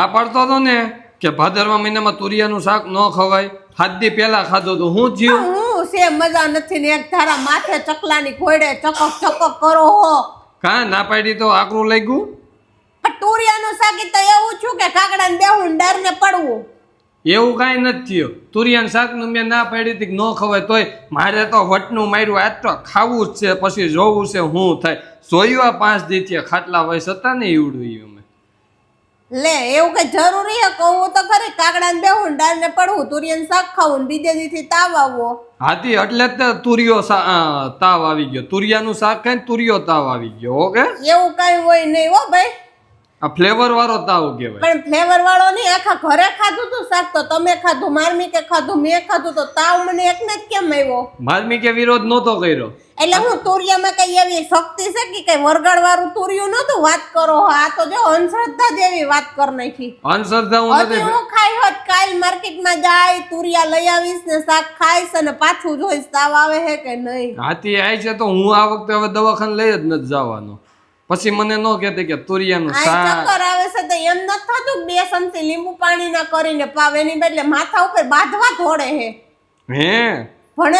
આ પડતો હતો ને કે ભાદરવા મહિનામાં તુરિયાનું શાક ન ખવાય. હાથ પહેલા ખાધું તો હું જીવ હું છે મજા નથી ને એક ધારા માથે ચકલાની ખોડે ચકક ચકક કરો હો. કા ના પાડી તો આકરું લાગ્યું? પણ તુરિયાનું શાક તો એવું છું કે કાકડાને બેહું ડર ને પડવું. એવું કાંઈ નથી થયું. તુરિયાનું શાકનું મેં ના પાડી હતી ન ખવાય તોય મારે તો વટનું માર્યું. આજ તો ખાવું જ છે પછી જોવું છે હું થાય. જોયું આ પાંચ દીથી ખાટલા વયસ હતા ને એવડું અમે લે એવું કઈ જરૂરી હે? કહું તો ખરી. કાકડાને બેહું ડર ને પડવું તુરિયાનું શાક ખાવું ને બીજે દીથી તાવ આવવો. હાથી એટલે જ તે તુરિયો તાવ આવી ગયો. તુરિયાનું શાક ખાઈને તુરિયો તાવ આવી ગયો ઓકે એવું કઈ હોય નહીં હો ભાઈ. આ ફ્લેવર વાળો તાવ કહેવાય. પણ ફ્લેવર વાળો નહીં આખા ઘરે ખાધું તું શાક તો તમે ખાધું માર્મી કે ખાધું મેં ખાધું તો તાવ મને એકને જ કેમ આવ્યો? માર્મી કે વિરોધ નહોતો કર્યો. એટલે હું તુરિયામાં કઈ એવી શક્તિ છે કે કઈ વરગાડ વાળું તુરિયું નતું વાત કરો આ તો જો અંધશ્રદ્ધા જેવી વાત કર નાખી. અંધશ્રદ્ધા હું નથી હું ખાઈ હોત કાલ માર્કેટમાં જાય તુરિયા લઈ આવીશ ને શાક ખાઈશ અને પાછું જોઈશ તાવ આવે હે કે નહીં? હાથી આવી છે તો હું આ વખતે હવે દવાખાને લઈ જ નથી જવાનો. પછી મને ન કહેતી કે તુરિયાનું નું શાક. ચક્કર આવે છે તો એમ નથી થતું બેસન બે ચમચી લીંબુ પાણી ના કરીને પાવે એની બદલે માથા ઉપર બાંધવા ધોડે હે. હે? ભણે